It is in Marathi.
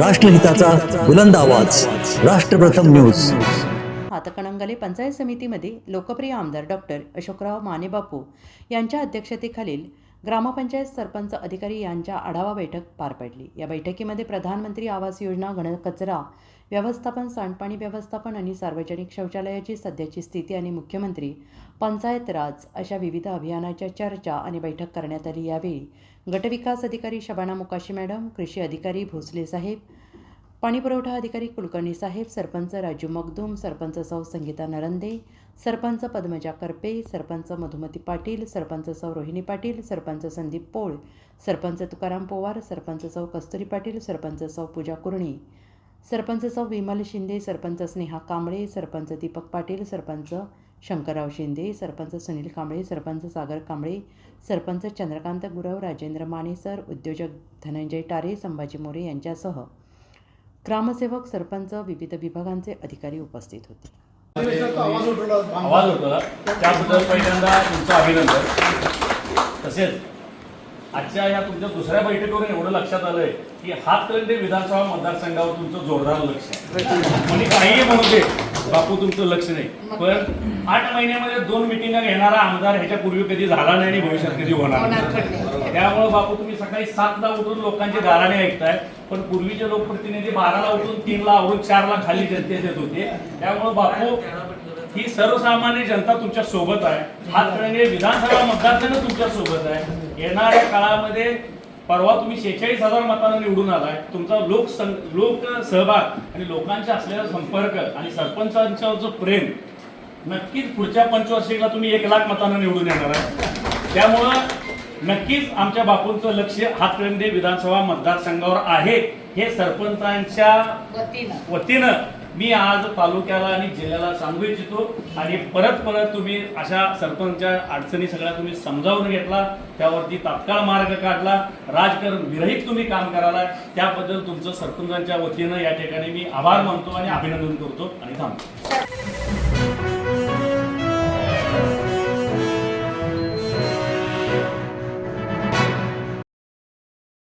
राष्ट्रहिताचा बुलंद आवाज. राष्ट्रप्रथम न्यूज. हातकणंगले पंचायत समितीमध्ये लोकप्रिय आमदार डॉक्टर अशोकराव मानेबापू यांच्या अध्यक्षतेखालील ग्रामपंचायत सरपंच अधिकारी यांच्या आढावा बैठक पार पडली. या बैठकीमध्ये प्रधानमंत्री आवास योजना घनकचरा व्यवस्थापन सांडपाणी व्यवस्थापन आणि सार्वजनिक शौचालयाची सध्याची स्थिती आणि मुख्यमंत्री पंचायत राज अशा विविध अभियानाच्या चर्चा आणि बैठक करण्यात आली. यावेळी गटविकास अधिकारी शबाना मुकाशी मॅडम कृषी अधिकारी भोसले साहेब पाणीपुरवठा अधिकारी कुलकर्णी साहेब सरपंच राजू मगदूम सरपंच सौ संगीता नरंदे सरपंच पद्मजा करपे सरपंच मधुमती पाटील सरपंच सौ रोहिणी पाटील सरपंच संदीप पोळ सरपंच तुकाराम पोवार सरपंच सौ कस्तुरी पाटील सरपंच सौ पूजा कुर्णी सरपंच सौ विमल शिंदे सरपंच स्नेहा कांबळे सरपंच दीपक पाटील सरपंच शंकरराव शिंदे सरपंच सुनील कांबळे सरपंच सागर कांबळे सरपंच चंद्रकांत गुरव राजेंद्र मानेसर उद्योजक धनंजय टारे संभाजी मोरे यांच्यासह ग्रामसेवक सरपंच विविध विभागांचे अधिकारी उपस्थित होते. आवाज उठवला त्याबद्दल पहिल्यांदा तुमचं अभिनंदन. तसेच आजच्या या तुमच्या दुसऱ्या बैठकीवरून एवढं लक्षात आलंय की हातकंडे विधानसभा मतदारसंघावर तुमचं जोरदार लक्ष आहे. कोणी काहीही म्हणू दे बापू तुमचं लक्ष नाही. पण आठ महिन्यामध्ये दोन मिटिंगा घेणारा आमदार ह्याच्यापूर्वी कधी झाला नाही आणि भविष्यात कधी होणार नाही. त्यामुळे बापू तुम्ही सकाळी सातला उठून लोकांचे गाराणे ऐकताय. पण पूर्वीचे लोकप्रतिनिधी बाराला उठून तीनला आवरून चारला खाली जनतेत येत होते. त्यामुळे बापू ही सर्वसामान्य जनता तुमच्यासोबत आहे. हातकणंगले विधानसभा मतदारसंघ तुमच्यासोबत आहे. येणाऱ्या काळामध्ये परवा तुम्ही शेहेचाळीस हजार मतांना निवडून आलाय. तुमचा लोक लोक सहभाग आणि लोकांचा असलेला संपर्क आणि सरपंचांचं जो प्रेम नक्कीच पुढच्या पंचवार्षिकला तुम्ही एक लाख मतांना निवडून येणार आहे. त्यामुळं नक्कीच आमच्या बापूंचं लक्ष हातकणंगले विधानसभा मतदारसंघावर आहे. हे सरपंचांच्या वतीनं मी आज तालुक्याला आणि जिल्ह्याला सांगू इच्छितो आणि परत परत तुम्ही अशा सरपंचच्या अडचणी सगळ्या तुम्ही समजावून घेतला त्यावरती तात्काळ मार्ग काढला राजकारण विरहित तुम्ही काम करायला त्याबद्दल तुमचं सरपंचांच्या वतीनं या ठिकाणी मी आभार मानतो आणि अभिनंदन करतो आणि थांबतो.